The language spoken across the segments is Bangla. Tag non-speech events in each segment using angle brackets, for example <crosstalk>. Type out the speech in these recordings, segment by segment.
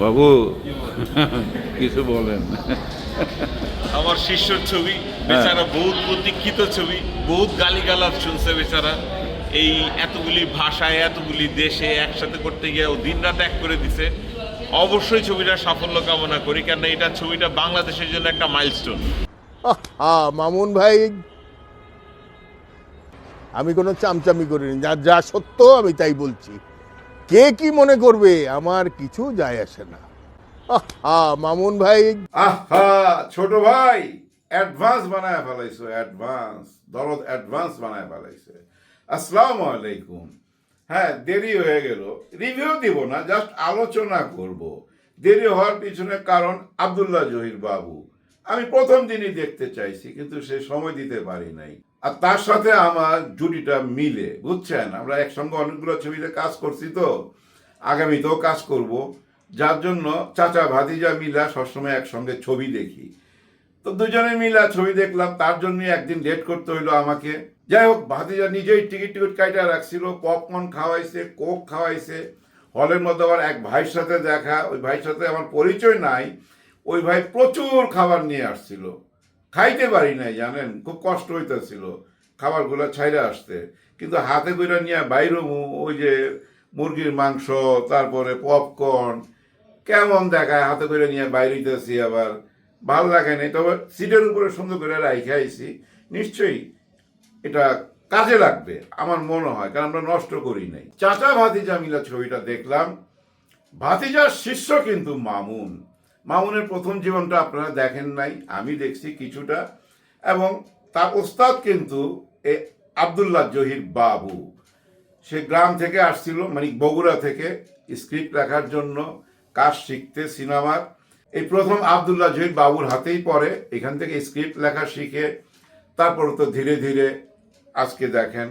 বাবু <laughs> কিছু বলেন। আমার শিষ্যর ছবি বেচারা বহুত প্রতীক্ষিত ছবি বহুত গালিগালাজ শুনছে বেচারা। এই এতগুলি ভাষায় এতগুলি দেশে একসাথে করতে গিয়ে ও দিন রাত এক করে দিছে। অবশ্যই ছবিটা সাফল্য কামনা করি কেন এটা ছবিটা বাংলাদেশের জন্য একটা মাইলস্টোন মামুন ভাই আমি কোনো চামচামি করিনি যা যা সত্য আমি তাই বলছি। কে কি মনে করবে আমার কিছু যায় আসে না। হা মামুন ভাই। আহা ছোট ভাই অ্যাডভান্স বানায় ফেলাইছো অ্যাডভান্স দরদ অ্যাডভান্স বানায় ফেলাইছে। আসসালামু আলাইকুম। হ্যাঁ দেরি হয়ে গেল। রিভিউ দিব না জাস্ট আলোচনা করব। দেরি হওয়ার পিছনে কারণ আব্দুল্লাহ জহির বাবু। আমি প্রথম দিনই দেখতে চাইছি, কিন্তু সে সময় দিতে পারি নাই। আর তার সাথে আমার জুটিটা মিলে, বুঝছেন? আমরা একসঙ্গে অনেকগুলো ছবিতে কাজ করছি তো। আগামীতেও কাজ করব। যার জন্য চাচা ভাতিজা মিলা সবসময় একসঙ্গে ছবি দেখি। তো দুজনে মিলা ছবি দেখলাম, তার জন্য একদিন লেট করতে হইল আমাকে। যাই হোক ভাতিজা নিজেই টিকিট টিকিট কাইটা রাখছিল পপকর্ন খাওয়াইছে কোক খাওয়াইছে। হলের মধ্যে আবার এক ভাইয়ের সাথে দেখা, ওই ভাইয়ের সাথে আমার পরিচয় নাই, ওই ভাই প্রচুর খাবার নিয়ে আসছিল। খাইতে পারি নাই, জানেন, খুব কষ্ট হইতেছিল খাবারগুলো ছাইরে আসতে। কিন্তু হাতে কইরা নিয়ে বাইরে ওই যে মুরগির মাংস, তারপরে পপকর্ন কেমন দেখায়, হাতে করে নিয়ে বাইরে হইতেছি আবার। ভালো লাগে নাই, তবে সিটের উপরে সুন্দর করে রাইখে আইছি। নিশ্চয়ই এটা কাজে লাগবে, আমার মনে হয়, কারণ আমরা নষ্ট করি নাই। চাচা ভাতিজা মিলা ছবিটা দেখলাম। ভাতিজার শিষ্য কিন্তু মামুন। মামুনের প্রথম জীবনটা আপনারা দেখেন নাই, আমি দেখছি কিছুটা। এবং তার ওস্তাদ কিন্তু এ আবদুল্লাহ জহির বাবু। সে গ্রাম থেকে আসছিল মানে বগুড়া থেকে স্ক্রিপ্ট লেখার জন্য, কাজ শিখতে, সিনেমার। এই প্রথম আবদুল্লাহ জহির বাবুর হাতেই পড়ে, এখান থেকে স্ক্রিপ্ট লেখা শিখে, তারপর তো ধীরে ধীরে আজকে দেখেন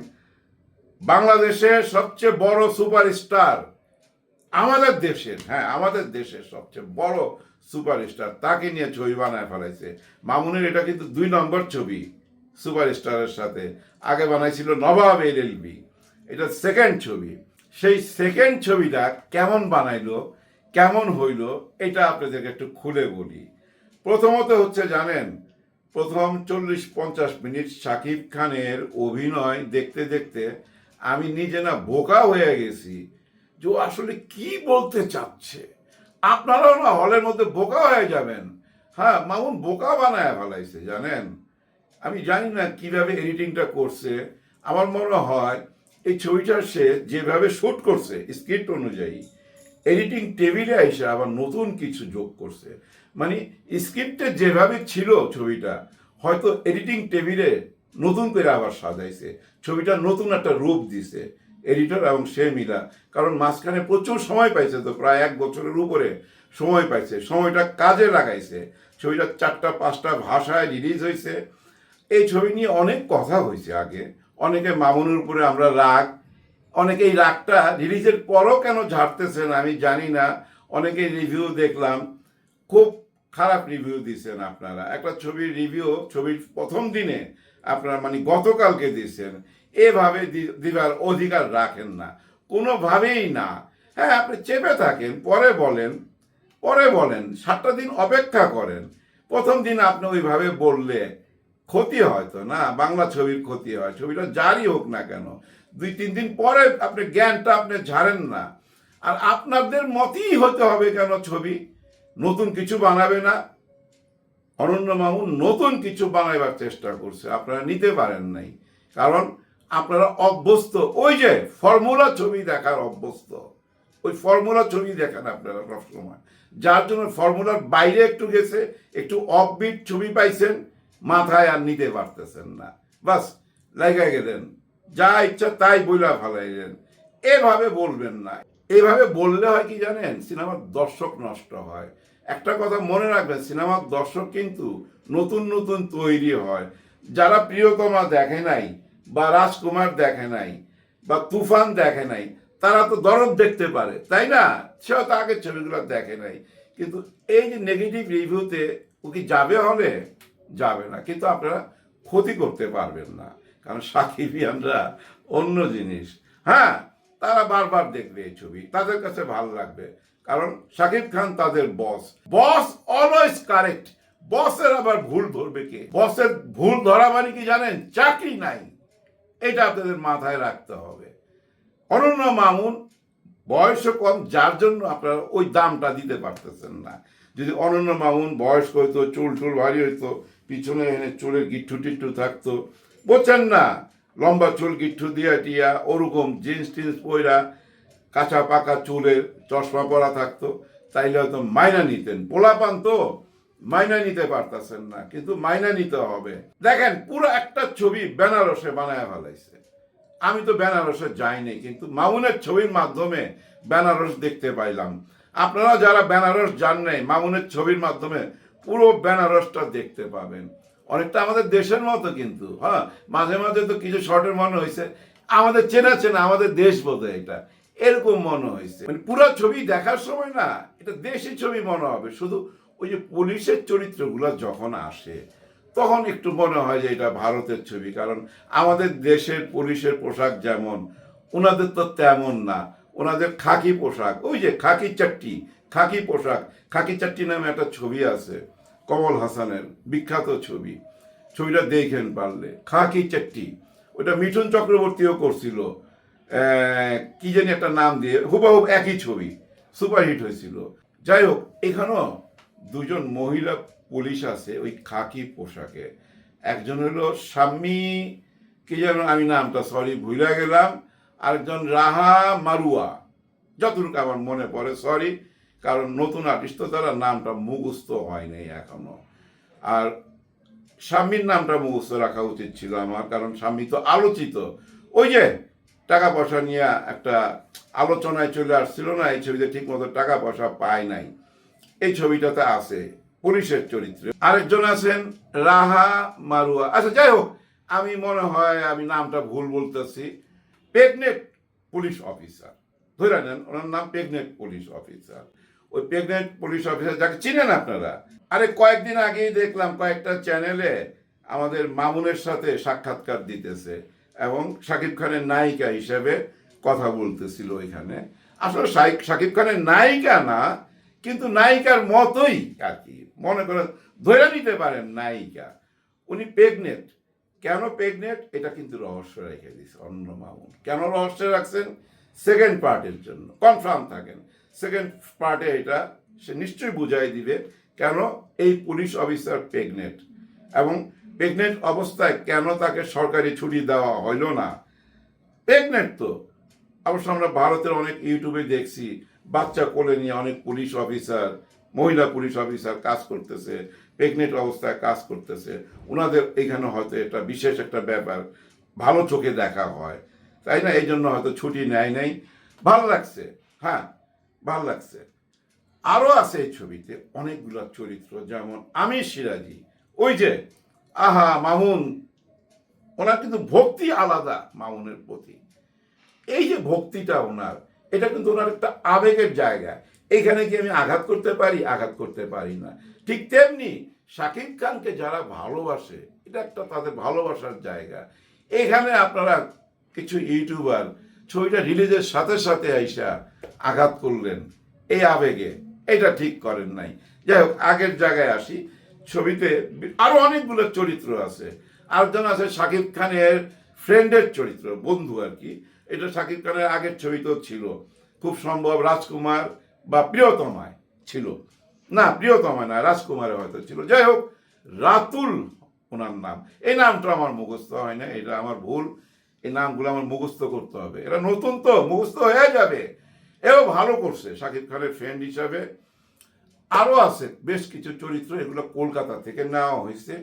বাংলাদেশের সবচেয়ে বড় সুপারস্টার আমাদের দেশের হ্যাঁ আমাদের দেশের সবচেয়ে বড় সুপারস্টার, তাকে নিয়ে ছবি বানায় ফেলাইছে। মামুনের এটা কিন্তু দুই নম্বর ছবি, সুপারস্টারের সাথে। আগে বানাইছিল নবাব এল এলবি এটা সেকেন্ড ছবি। সেই সেকেন্ড ছবিটা কেমন বানাইলো, কেমন হইল, এটা আপনাদেরকে একটু খুলে বলি। প্রথমত হচ্ছে জানেন প্রথম চল্লিশ পঞ্চাশ মিনিট শাকিব খানের অভিনয় দেখতে দেখতে আমি নিজে না বোকা হয়ে গেছি যে আসলে কি বলতে চাচ্ছে। আপনারাও না হলের মধ্যে বোকা হয়ে যাবেন। হ্যাঁ মামুন বোকা বানায় ফেলাইছে, জানেন? আমি জানি না কীভাবে এডিটিংটা করছে। আমার মনে হয় এই ছবিটা সে যেভাবে শুট করছে, স্ক্রিপ্ট অনুযায়ী, এডিটিং টেবিলে এসে আবার নতুন কিছু যোগ করছে। মানে স্ক্রিপ্টে যেভাবে ছিল ছবিটা, হয়তো এডিটিং টেবিলে নতুন করে আবার সাজাইছে। ছবিটা নতুন একটা রূপ দিছে এডিটর এবং সে মিলা। কারণ মাঝখানে প্রচুর সময় পাইছে তো, প্রায় এক বছরের উপরে সময় পাইছে। সময়টা কাজে লাগাইছে। ছবিটা চারটা, পাঁচটা ভাষায় রিলিজ হয়েছে এই ছবি নিয়ে অনেক কথা হয়েছে আগে। অনেকে মামুনের উপরে আমরা রাগ, অনেকে এই রাগটা রিলিজের পরও কেন ঝাড়তেছেন আমি জানি না। অনেকে রিভিউ দেখলাম। খুব খারাপ রিভিউ দিয়েছেন আপনারা। একটা ছবির রিভিউ ছবির প্রথম দিনে আপনারা মানে গতকালকে দিয়েছেন। এভাবে দিবার অধিকার রাখেন না। কোনোভাবেই না। হ্যাঁ আপনি চেপে থাকেন, পরে বলেন পরে বলেন, সাতটা দিন অপেক্ষা করেন। প্রথম দিন আপনি ওইভাবে বললে ক্ষতি হয় তো না? বাংলা ছবির ক্ষতি হয়, ছবিটা যারই হোক না কেন। দুই, তিন দিন পরে আপনি জ্ঞানটা আপনি ঝাড়েন না। আর আপনাদের মতই হতে হবে কেন ছবি? নতুন কিছু বানাবে না। অনন্য মামুন নতুন কিছু বানাইবার চেষ্টা করছে। আপনারা নিতে পারেন নাই। কারণ আপনারা অভ্যস্ত। ওই যে ফর্মুলা ছবি দেখার অভ্যস্ত। ওই ফর্মুলা ছবি দেখেন আপনারা সবসময়। যার জন্য ফর্মুলার বাইরে একটু গেছে, একটু অফবিট ছবি পাইছেন, মাথায় আর নিতে পারতেছেন না। বাস, লাইগা গেলেন। যা ইচ্ছা তাই বইলা ফেলাইলেন। এভাবে বলবেন না। এভাবে বললে হয় কি জানেন? সিনেমার দর্শক নষ্ট হয়। একটা কথা মনে রাখবেন, সিনেমার দর্শক কিন্তু নতুন নতুন তৈরি হয়। যারা প্রিয়তমা দেখে নাই বা রাজকুমার দেখে নাই বা তুফান দেখে নাই, তারা তো দরদ দেখতে পারে, তাই না? সেও তো আগের ছবিগুলো দেখে নাই। কিন্তু এই যে নেগেটিভ রিভিউতে ও কি যাবে হলে? যাবে না। কিন্তু আপনারা ক্ষতি করতে পারবেন না। কারণ সাকিবিয়ানরা অন্য জিনিস। হ্যাঁ? তারা বারবার দেখবে এই ছবি, তাদের কাছে ভালো লাগবে। কারণ শাকিব খান তাদের বস বস অলওয়েজ কারেক্ট বসের আবার ভুল ধরবে কে? বসের ভুল ধরা মানে কি জানেন? চাকরি নাই। এটা আপনাদের মাথায় রাখতে হবে। অনন্য মামুন, বয়সও কম, যার জন্য আপনারা ওই দামটা দিতে পারতেছেন না। যদি অনন্য মামুন বয়স্ক হইতো চুল টুল ভারী হইতো, পিছনে এনে চুলের গিট্টু টিট্টু থাকতো বলছেন না। লম্বা চুল গিট্টু দিয়া টিয়া, ওরকম জিন্স টিন্স পইরা কাঁচা পাকা চুলের চশমা পরা থাকতো, তাইলে হয়তো মাইনা নিতেন। পোলাপান তো মাইনা নিতে পারতেছেন না, কিন্তু মাইনা নিতে হবে। দেখেন, পুরো একটা ছবি বেনারসে বানায় ফেলাইছে। আমি তো বেনারসে যাইনি কিন্তু মামুনের ছবির মাধ্যমে বেনারস দেখতে পাইলাম। আপনারা যারা বেনারস যান নাই, মামুনের ছবির মাধ্যমে পুরো বেনারসটা দেখতে পাবেন। অনেকটা আমাদের দেশের মতো কিন্তু হ্যাঁ? মাঝে মাঝে তো কিছু শর্টের মনে হয়েছে আমাদের চেনা চেনা, আমাদের দেশ বোধহয় এটা। এরকম মনে হয়েছে মানে পুরো ছবি দেখার সময় না, এটা দেশি ছবি মনে হবে। শুধু ওই যে পুলিশের চরিত্রগুলো যখন আসে, তখন একটু মনে হয় যে এটা ভারতের ছবি। কারণ আমাদের দেশের পুলিশের পোশাক যেমন ওনাদের তো তেমন না। ওনাদের খাকি পোশাক, ওই যে খাকি চাট্টি, খাকি পোশাক, খাকি চাট্টি নামে একটা ছবি আছে। কমল হাসানের বিখ্যাত ছবি। ছবিটা দেখেন পারলে। খাকি চাট্টি। ওটা মিঠুন চক্রবর্তীও করছিল। কি জানি একটা নাম দিয়ে। হুবাহুব একই ছবি। সুপারহিট হয়েছিল। যাই হোক, এখানেও দুজন মহিলা পুলিশ আছে ওই খাকি পোশাকে। একজন হলো স্বামী কি যেন আমি নামটা সরি ভুলে গেলাম। আরেকজন রাহা মারুয়া। যতটুকু আমার মনে পড়ে সরি কারণ নতুন আর্টিস্ট তো তারা নামটা মুখস্থ হয় নাই এখনও। আর স্বামীর নামটা মুখস্থ রাখা উচিত ছিল আমার, কারণ স্বামী তো আলোচিত। ওই যে টাকা পয়সা নিয়ে একটা আলোচনায় চলে আসছিল না, এই ছবিতে ঠিক মতো টাকা পয়সা পায় নাই। এই ছবিটাতে আছে পুলিশের চরিত্রে। আরেকজন আছেন রাহা মারুয়া। আচ্ছা যাই হোক, আমি মনে হয় আমি নামটা ভুল বলতেছি। Pregnant police officer. ধরে নেন, ওনার নাম প্রেগনেট পুলিশ অফিসার। ওই প্রেগনেন্ট পুলিশ অফিসার যাকে চিনেন আপনারা? আরে কয়েকদিন আগেই দেখলাম কয়েকটা চ্যানেলে আমাদের মামুনের সাথে সাক্ষাৎকার দিতেছে এবং শাকিব খানের নায়িকা হিসেবে কথা বলতেছিল ওইখানে। আসলে শাকিব খানের নায়িকা না, কিন্তু নায়িকার মতোই আর কি। মনে করেন ধরে নিতে পারেন নায়িকা। উনি প্রেগনেন্ট কেন প্রেগনেন্ট এটা কিন্তু রহস্য রেখে দিয়েছে অন্য মামুন। কেন রহস্য রাখছেন? সেকেন্ড পার্টের জন্য। কনফার্ম থাকেন। সেকেন্ড পার্টে এটা, সে নিশ্চয়ই বুঝাই দিবে কেন এই পুলিশ অফিসার প্রেগনেন্ট। এবং প্রেগনেন্ট অবস্থায় কেন তাকে সরকারি ছুটি দেওয়া হইল না? প্রেগনেন্ট তো। অবশ্য আমরা ভারতের অনেক ইউটিউবে দেখছি, বাচ্চা কোলে নিয়ে অনেক পুলিশ অফিসার, মহিলা পুলিশ অফিসার কাজ করতেছে, প্রেগনেন্ট অবস্থায় কাজ করতেছে। ওনাদের এখানে হয়তো এটা বিশেষ একটা ব্যাপার, ভালো চোখে দেখা হয়। তাই না? এই জন্য হয়তো ছুটি নেয় নাই। ভালো লাগছে। হ্যাঁ ভালো লাগছে। আরও আছে এই ছবিতে অনেকগুলো চরিত্র, যেমন আমি সিরাজি। ওই যে, আহা, মামুন। ওনার কিন্তু ভক্তি আলাদা মামুনের প্রতি। এই যে ভক্তিটা ওনার, এটা কিন্তু ওনার একটা আবেগের জায়গা। এখানে কি আমি আঘাত করতে পারি? আঘাত করতে পারি না। ঠিক তেমনি শাকিব খানকে যারা ভালোবাসে, এটা একটা তাদের ভালোবাসার জায়গা। এখানে আপনারা কিছু ইউটিউবার ছবিটা রিলিজের সাথে সাথে আইসা আঘাত করলেন। এই আবেগে। এটা ঠিক করেন নাই। যাই হোক, আগের জায়গায় আসি। ছবিতে আরও অনেকগুলো চরিত্র আছে। আরেকজন আছে শাকিব খানের ফ্রেন্ডের চরিত্র, বন্ধু আর কি। এটা শাকিব খানের আগের ছবিতেও ছিল। খুব সম্ভব রাজকুমার বা প্রিয়তমায় ছিল। না, প্রিয়তমায় না, রাজকুমারে হয়তো ছিল। যাই হোক, রাতুল ওনার নাম। এই নামটা আমার মুখস্থ হয় না, এটা আমার ভুল। এই নামগুলো আমার মুখস্থ করতে হবে। এটা নতুন তো, মুখস্থ হয়ে যাবে। এও ভালো করছে। শাকিব খানের ফ্রেন্ড হিসাবে আরও আছে, বেশ কিছু চরিত্র এগুলো কলকাতা থেকে নেওয়া হয়েছে।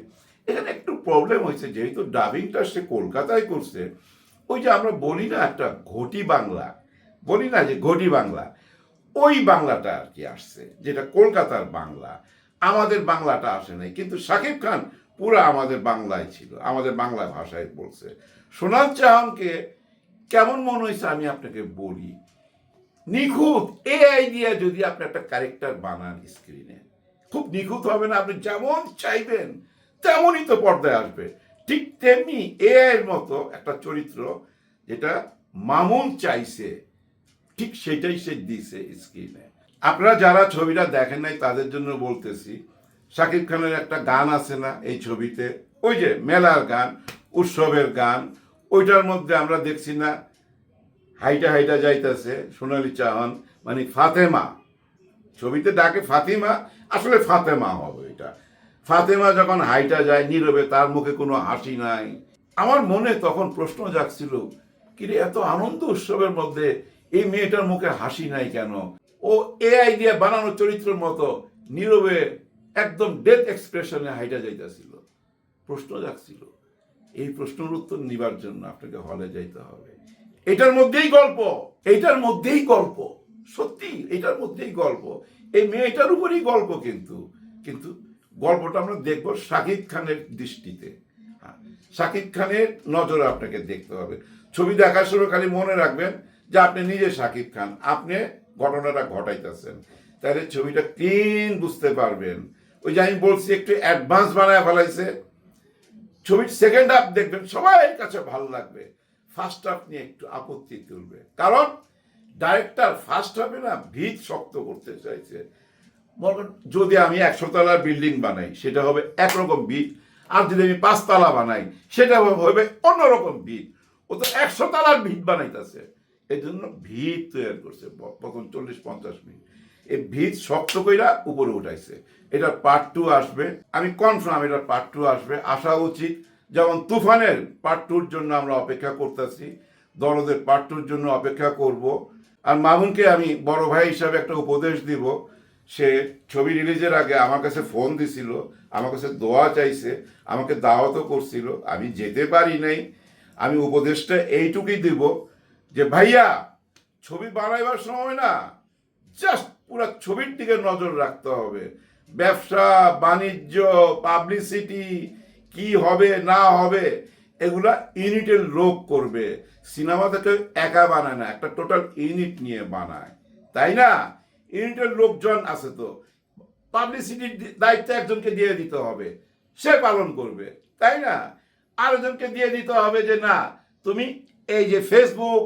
এখানে একটু প্রবলেম হয়েছে, যেহেতু ডাবিংটা সে কলকাতায় করছে, ওই যে আমরা বলি না একটা ঘটি বাংলা, বলি না যে ঘটি বাংলা, ওই বাংলাটা আর কি আসছে, যেটা কলকাতার বাংলা। আমাদের বাংলাটা আসে নাই, কিন্তু শাকিব খান পুরো আমাদের বাংলায় ছিল, আমাদের বাংলা ভাষায় বলছে। সোনাল চাহানকে কেমন মনে হয়েছে আমি আপনাকে বলি? নিখুঁত এআই দিয়ে যদি আপনি একটা ক্যারেক্টার বানান স্ক্রিনে খুব নিখুঁত হবে না, আপনি যেমন চাইবেন তেমনই তো পর্দায় আসবে। ঠিক তেমনি এআই এর মতো একটা চরিত্র যেটা মামুন চাইছে, ঠিক সেটাই সে দিছে স্ক্রিনে আপনারা যারা ছবিটা দেখেন নাই, তাদের জন্য বলতেছি, শাকিব খানের একটা গান আছে না, এই ছবিতে? ওই যে মেলার গান, উৎসবের গান ওইটার মধ্যে আমরা দেখছি না। হাইটা হাইটা যাইতেছে, সোনালি চাহান মানে ফাতেমা। ছবিতে ডাকে ফাতিমা, আসলে ফাতেমা হবে এটা। ফাতেমা যখন হাইটা যায় নীরবে, তার মুখে কোনো হাসি নাই। আমার মনে তখন প্রশ্ন জাগছিল, কিরে, এত আনন্দ উৎসবের মধ্যে এই মেয়েটার মুখে হাসি নাই কেন? ও এআই দিয়ে বানানো চরিত্রের মতো নীরবে একদম ডেথ এক্সপ্রেশনে হাইটা যাইতেছিল। প্রশ্ন জাগছিল। এই প্রশ্নের উত্তর নিবার জন্য আপনাকে হলে যাইতে হবে। এটার মধ্যেই গল্প এইটার মধ্যেই গল্প, সত্যি, এটার মধ্যেই গল্প। এই মেয়েটার উপরেই গল্প কিন্তু কিন্তু গল্পটা আমরা দেখব শাকিব খানের দৃষ্টিতে। হ্যাঁ শাকিব খানের নজরে আপনাকে দেখতে হবে। ছবি দেখার সময় খালি মনে রাখবেন যে আপনি নিজে শাকিব খান, আপনি ঘটনাটা ঘটাইতেছেন। তাহলে ছবিটা ক্লিন বুঝতে পারবেন। ওই যে আমি বলছি, একটু অ্যাডভান্স বানায় ফেলাইছে। ছবির সেকেন্ড হাফ দেখবেন, সবাই কাছে ভালো লাগবে। ফার্স্ট হাফ নিয়ে একটু আপত্তি তুলবে। কারণ ডাইরেক্টর ফার্স্ট হাফে না ভিত শক্ত করতে চাইছে। যদি আমি একশো তলার বিল্ডিং বানাই, সেটা হবে একরকম ভিত। আর যদি আমি পাঁচতলা বানাই, সেটা হবে অন্যরকম ভিত। ও তো একশো তলার ভিত বানাইতেছে। এই জন্য ভিত তৈরি করছে। প্রথম চল্লিশ পঞ্চাশ মিনিট। এই ভিত শক্ত কইরা উপরে উঠাইছে। এটার পার্ট টু আসবে। আমি কনফার্ম এটার পার্ট টু আসবে। আসা উচিত। যেমন তুফানের পার্ট টুর জন্য আমরা অপেক্ষা করতেছি। দরদের পার্ট টুর জন্য অপেক্ষা করব। আর মামুনকে আমি বড় ভাই হিসাবে একটা উপদেশ দিব। সে ছবি রিলিজের আগে আমার কাছে ফোন দিছিল। আমার কাছে দোয়া চাইছে। আমাকে দাওয়াতও করছিল। আমি যেতে পারি নাই। আমি উপদেশটা এইটুকুই দিব যে, ভাইয়া, ছবি বানাইবার সময় না। জাস্ট পুরো ছবির দিকে নজর রাখতে হবে। ব্যবসা, বাণিজ্য পাবলিসিটি কি হবে, না হবে, এগুলা ইউনিটের লোক করবে। সিনেমা কেউ একা বানায় না, একটা টোটাল ইউনিট নিয়ে বানায়। তাই না? ইউনিটের লোকজন আছে তো। পাবলিসিটির দায়িত্ব একজনকে দিয়ে দিতে হবে, সে পালন করবে, তাই না? আরেকজনকে দিয়ে দিতে হবে যে, না, তুমি এই যে ফেসবুক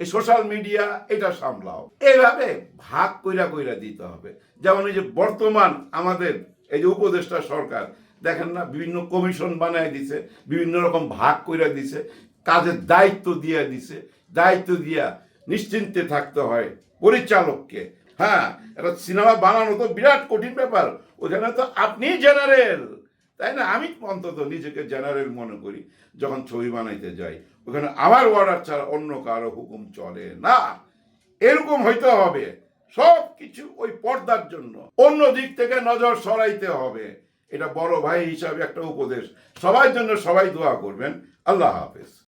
এই সোশ্যাল মিডিয়া এটা সামলাও। এইভাবে ভাগ কইরা কইরা দিতে হবে। যেমন এই যে বর্তমান আমাদের এই যে উপদেষ্টা সরকার, দেখেন না, বিভিন্ন কমিশন বানায় দিছে, বিভিন্ন রকম ভাগ কইরা দিছে, কাজের দায়িত্ব দিয়ে দিছে, দায়িত্ব দিয়া নিশ্চিন্তে থাকতে হয় পরিচালককে। হ্যাঁ একটা সিনেমা বানানো তো বিরাট কঠিন ব্যাপার। ওখানে তো আপনি জেনারেল তাই না? আমি অন্তত নিজেকে জেনারেল মনে করি, যখন ছবি বানাইতে যাই। ওখানে আমার অর্ডার ছাড়া অন্য কারও হুকুম চলে না। এরকম হইতে হবে। সব কিছু ওই পর্দার জন্য। অন্য দিক থেকে নজর সরাইতে হবে। এটা বড় ভাই হিসাবে একটা উপদেশ। সবার জন্য সবাই দোয়া করবেন। আল্লাহ হাফেজ।